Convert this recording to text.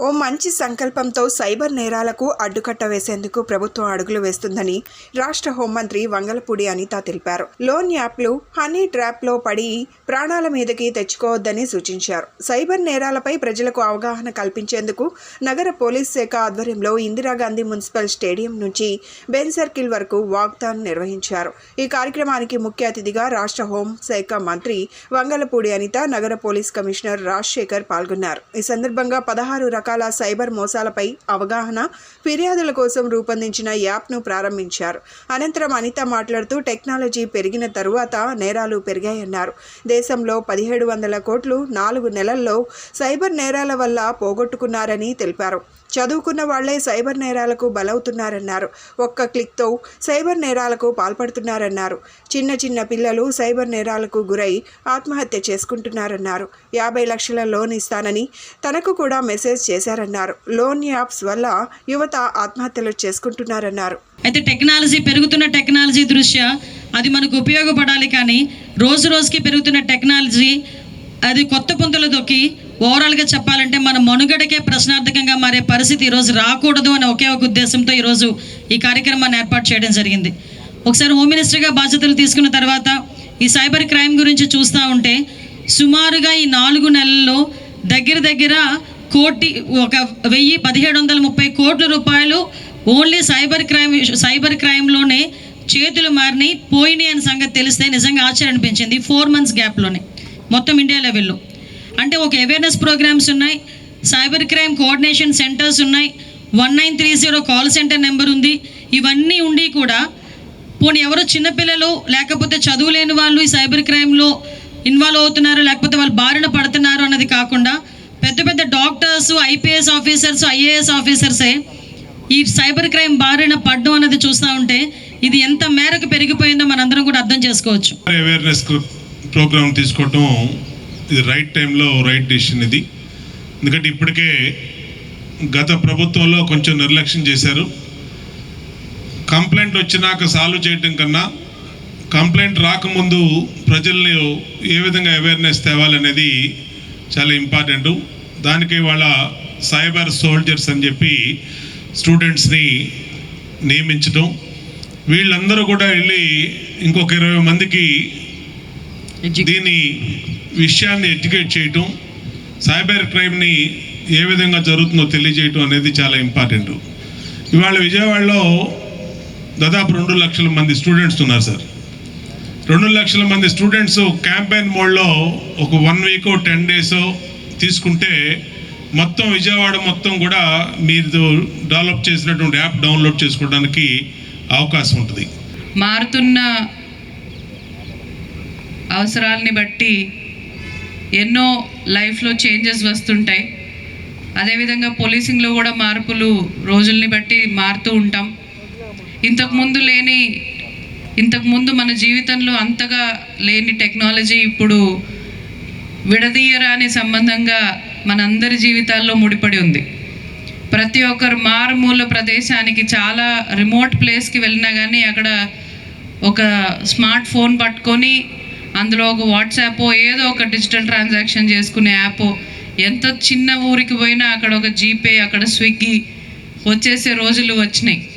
ఓ మంచి సంకల్పంతో సైబర్ నేరాలకు అడ్డుకట్ట వేసేందుకు ప్రభుత్వం అడుగులు వేస్తుందని రాష్ట్ర హోంమంత్రి వంగలపూడి అనిత తెలిపారు. లోన్ యాప్లు హనీ ట్రాప్లో పడి ప్రాణాల మీదకి తెచ్చుకోవద్దని సూచించారు. సైబర్ నేరాలపై ప్రజలకు అవగాహన కల్పించేందుకు నగర పోలీస్ శాఖ ఆధ్వర్యంలో ఇందిరాగాంధీ మున్సిపల్ స్టేడియం నుంచి బెన్ సర్కిల్ వరకు వాగ్దాన్ నిర్వహించారు. ఈ కార్యక్రమానికి ముఖ్య అతిథిగా రాష్ట్ర హోం శాఖ మంత్రి వంగలపూడి అనిత నగర పోలీస్ కమిషనర్ రాజశేఖర్ పాల్గొన్నారు. ఈ సందర్భంగా పదహారు రకాల సైబర్ మోసాలపై అవగాహన ఫిర్యాదుల కోసం రూపొందించిన యాప్ను ప్రారంభించారు. అనంతరం అనిత మాట్లాడుతూ టెక్నాలజీ పెరిగిన తరువాత నేరాలు పెరిగాయన్నారు. దేశంలో పదిహేడు వందల కోట్లు నాలుగు నెలల్లో సైబర్ నేరాల వల్ల పోగొట్టుకున్నారని తెలిపారు. చదువుకున్న వాళ్ళే సైబర్ నేరాలకు బలవుతున్నారన్నారు. ఒక్క క్లిక్తో సైబర్ నేరాలకు పాల్పడుతున్నారన్నారు. చిన్న చిన్న పిల్లలు సైబర్ నేరాలకు గురై ఆత్మహత్య చేసుకుంటున్నారన్నారు. యాభై లక్షల లోన్ ఇస్తానని తనకు కూడా మెసేజ్ చేశారన్నారు. లోన్ యాప్స్ వల్ల యువత ఆత్మహత్యలు చేసుకుంటున్నారన్నారు. అయితే టెక్నాలజీ పెరుగుతున్న టెక్నాలజీ దృష్ట్యా అది మనకు ఉపయోగపడాలి కానీ రోజు రోజుకి పెరుగుతున్న టెక్నాలజీ అది కొత్త పుంతలు దొక్కి ఓవరాల్గా చెప్పాలంటే మన మనుగడకే ప్రశ్నార్థకంగా మారే పరిస్థితి ఈరోజు రాకూడదు అనే ఒకే ఒక ఉద్దేశంతో ఈరోజు ఈ కార్యక్రమాన్ని ఏర్పాటు చేయడం జరిగింది. ఒకసారి హోమ్ మినిస్టర్గా బాధ్యతలు తీసుకున్న తర్వాత ఈ సైబర్ క్రైమ్ గురించి చూస్తూ ఉంటే సుమారుగా ఈ నాలుగు నెలల్లో దగ్గర దగ్గర కోటి ఒక వెయ్యి పదిహేడు వందల ముప్పై కోట్ల రూపాయలు ఓన్లీ సైబర్ క్రైమ్ సైబర్ క్రైమ్లోనే చేతులు మారినాయి. పోయినాయి అనే సంగతి తెలిస్తే నిజంగా ఆశ్చర్యం అనిపించింది ఫోర్ మంత్స్ గ్యాప్లోనే మొత్తం ఇండియా లెవెల్లో. అంటే ఒక అవేర్నెస్ ప్రోగ్రామ్స్ ఉన్నాయి సైబర్ క్రైమ్ కోఆర్డినేషన్ సెంటర్స్ ఉన్నాయి one nine three zero call center number ఉంది. ఇవన్నీ ఉండి కూడా పోనీ ఎవరో చిన్నపిల్లలు లేకపోతే చదువు లేని వాళ్ళు ఈ సైబర్ క్రైమ్లో ఇన్వాల్వ్ అవుతున్నారు లేకపోతే వాళ్ళు బారిన పడుతున్నారు అన్నది కాకుండా పెద్ద పెద్ద డాక్టర్స్ ఐపీఎస్ ఆఫీసర్స్ ఐఏఎస్ ఆఫీసర్సే ఈ సైబర్ క్రైమ్ బారిన పడడం అనేది చూస్తూ ఉంటే ఇది ఎంత మేరకు పెరిగిపోయిందో మనందరం కూడా అర్థం చేసుకోవచ్చు. అవేర్నెస్ ప్రోగ్రామ్ తీసుకోవటం ఇది రైట్ టైంలో రైట్ డిసిషన్ ఇది. ఎందుకంటే ఇప్పటికే గత ప్రభుత్వంలో కొంచెం నిర్లక్ష్యం చేశారు. కంప్లైంట్ వచ్చినాక సాల్వ్ చేయటం కన్నా కంప్లైంట్ రాకముందు ప్రజల్ని ఏ విధంగా అవేర్నెస్ తేవాలనేది చాలా ఇంపార్టెంట్ దానికి వాళ్ళ సైబర్ సోల్జర్స్ అని చెప్పి స్టూడెంట్స్ని నియమించడం వీళ్ళందరూ కూడా వెళ్ళి ఇంకొక ఇరవై మందికి దీని విషయాన్ని ఎడ్యుకేట్ చేయటం సైబర్ క్రైమ్ని ఏ విధంగా జరుగుతుందో తెలియజేయటం అనేది చాలా ఇంపార్టెంట్ ఇవాళ విజయవాడలో దాదాపు రెండు లక్షల మంది స్టూడెంట్స్ ఉన్నారు సార్. రెండు లక్షల మంది స్టూడెంట్స్ క్యాంపెయిన్ మోడ్లో ఒక వన్ వీక్ టెన్ డేస్ తీసుకుంటే మొత్తం విజయవాడ మొత్తం కూడా మీరు డెవలప్ చేసినటువంటి యాప్ డౌన్లోడ్ చేసుకోవడానికి అవకాశం ఉంటుంది. మారుతున్న అవసరాలని బట్టి ఎన్నో లైఫ్లో చేంజెస్ వస్తుంటాయి. అదేవిధంగా పోలీసింగ్లో కూడా మార్పులు రోజుల్ని బట్టి మారుతూ ఉంటాం. ఇంతకుముందు లేని ఇంతకుముందు మన జీవితంలో అంతగా లేని టెక్నాలజీ ఇప్పుడు విడదీయరాని సంబంధంగా మనందరి జీవితాల్లో ముడిపడి ఉంది. ప్రతి ఒక్కరు మారుమూల ప్రదేశానికి చాలా రిమోట్ ప్లేస్కి వెళ్ళినా కానీ అక్కడ ఒక స్మార్ట్ ఫోన్ పట్టుకొని అందులో ఒక వాట్సాప్ ఏదో ఒక డిజిటల్ ట్రాన్సాక్షన్ చేసుకునే యాప్ ఎంత చిన్న ఊరికి పోయినా అక్కడ ఒక జీపే అక్కడ స్విగ్గీ వచ్చేసే రోజులు వచ్చినాయి.